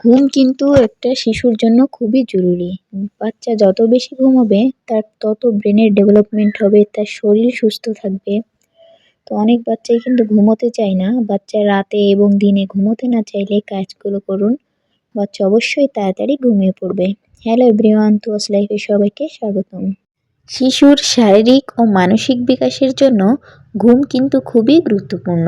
ঘুম কিন্তু একটা শিশুর জন্য খুবই জরুরি। বাচ্চা যত বেশি ঘুমাবে, তার তত ব্রেনের ডেভেলপমেন্ট হবে, তার শরীর সুস্থ থাকবে। তো অনেক বাচ্চাই কিন্তু ঘুমোতে চায় না। বাচ্চা রাতে এবং দিনে ঘুমোতে না চাইলে কাজগুলো করুন। বাচ্চা অবশ্যই তাড়াতাড়ি ঘুমিয়ে পড়বে। হ্যালো এভরিওয়ান তো লাইফে সবাইকে স্বাগতম। শিশুর শারীরিক ও মানসিক বিকাশের জন্য ঘুম কিন্তু খুবই গুরুত্বপূর্ণ।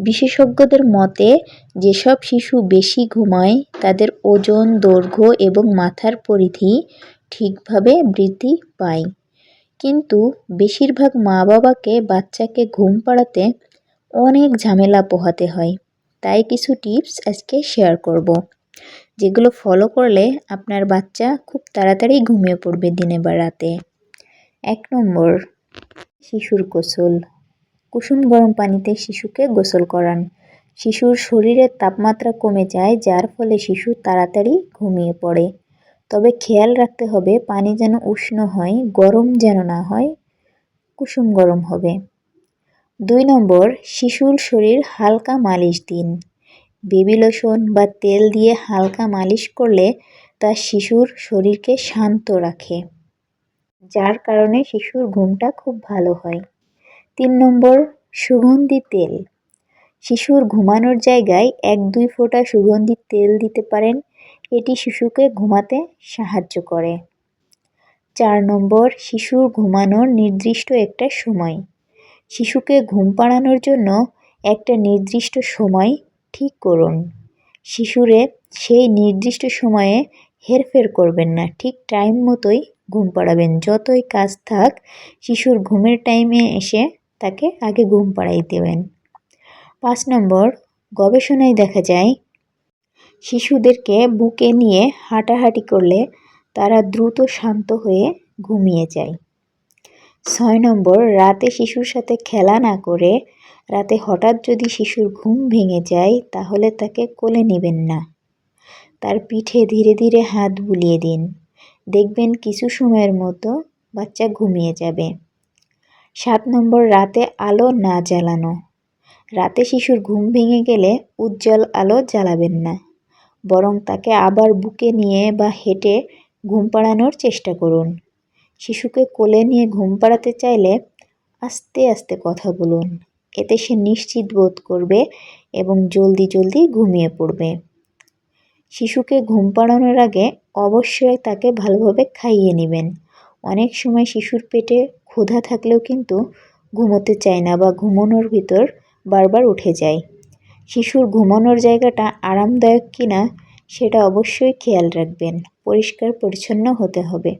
বিশেষজ্ঞদের মতে, যেসব শিশু বেশি ঘুমায়, তাদের ওজন, দৈর্ঘ্য এবং মাথার পরিধি ঠিকভাবে বৃদ্ধি পায়। কিন্তু বেশিরভাগ মা বাবাকে বাচ্চাকে ঘুম পাড়াতে অনেক ঝামেলা পোহাতে হয়। তাই কিছু টিপস আজকে শেয়ার করব, যেগুলো ফলো করলে আপনার বাচ্চা খুব তাড়াতাড়ি ঘুমিয়ে পড়বে দিনে বা রাতে। এক নম্বর, শিশুর গোসল কুসুম গরম পানিতে শিশুকে গোসল করান। শিশুর শরীরের তাপমাত্রা কমে যায়, যার ফলে শিশু তাড়াতাড়ি ঘুমিয়ে পড়ে। তবে খেয়াল রাখতে হবে, পানি যেন উষ্ণ হয়, গরম যেন না হয়, কুসুম গরম হবে। দুই নম্বর, শিশুর শরীর হালকা মালিশ দিন। বেবি লোশন বা তেল দিয়ে হালকা মালিশ করলে তা শিশুর শরীরকে শান্ত রাখে, যার কারণে শিশুর ঘুমটা খুব ভালো হয়। তিন নম্বর, সুগন্ধি তেল। শিশুর ঘুমানোর জায়গায় এক দুই ফোঁটা সুগন্ধি তেল দিতে পারেন। এটি শিশুকে ঘুমাতে সাহায্য করে। চার নম্বর, শিশুর ঘুমানোর নির্দিষ্ট একটা সময়। শিশুকে ঘুম পাড়ানোর জন্য একটা নির্দিষ্ট সময় ঠিক করুন। শিশুরে সেই নির্দিষ্ট সময়ে হেরফের করবেন না। ঠিক টাইম মতোই ঘুম পাড়াবেন। যতই কাজ থাক, শিশুর ঘুমের টাইমে এসে তাকে আগে ঘুম পাড়াই দেবেন। পাঁচ নম্বর, গবেষণায় দেখা যায়, শিশুদেরকে বুকে নিয়ে হাঁটাহাঁটি করলে তারা দ্রুত শান্ত হয়ে ঘুমিয়ে যায়। ছয় নম্বর, রাতে শিশুর সাথে খেলা না করে রাতে হঠাৎ যদি শিশুর ঘুম ভেঙে যায়, তাহলে তাকে কোলে নেবেন না। তার পিঠে ধীরে ধীরে হাত বুলিয়ে দিন। দেখবেন কিছু সময়ের মতো বাচ্চা ঘুমিয়ে যাবে। সাত নম্বর রাতে আলো না জ্বালানো। রাতে শিশুর ঘুম ভেঙে গেলে উজ্জ্বল আলো জ্বালাবেন না। বরং তাকে আবার বুকে নিয়ে বা হেঁটে ঘুম পাড়ানোর চেষ্টা করুন। শিশুকে কোলে নিয়ে ঘুম পাড়াতে চাইলে আস্তে আস্তে কথা বলুন। এতে সে নিশ্চিত বোধ করবে এবং জলদি জলদি ঘুমিয়ে পড়বে। শিশুকে ঘুম পাড়ানোর আগে অবশ্যই তাকে ভালোভাবে খাইয়ে নেবেন। অনেক সময় শিশুর পেটে ক্ষুধা থাকলেও কিন্তু ঘুমোতে চায় না বা ঘুমানোর ভিতর বারবার উঠে যায়। শিশুর ঘুমানোর জায়গাটা আরামদায়ক কিনা সেটা অবশ্যই খেয়াল রাখবেন। পরিষ্কার, পরিচ্ছন্ন হতে হবে।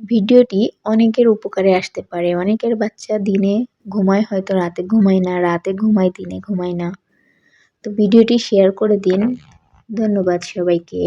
ভিডিওটি অনেকের উপকারে আসতে পারে। অনেকের বাচ্চা দিনে ঘুমায়, হয়তো রাতে ঘুমায় না, রাতে ঘুমায়, দিনে ঘুমায় না। তো ভিডিওটি শেয়ার করে দিন। ধন্যবাদ সবাইকে।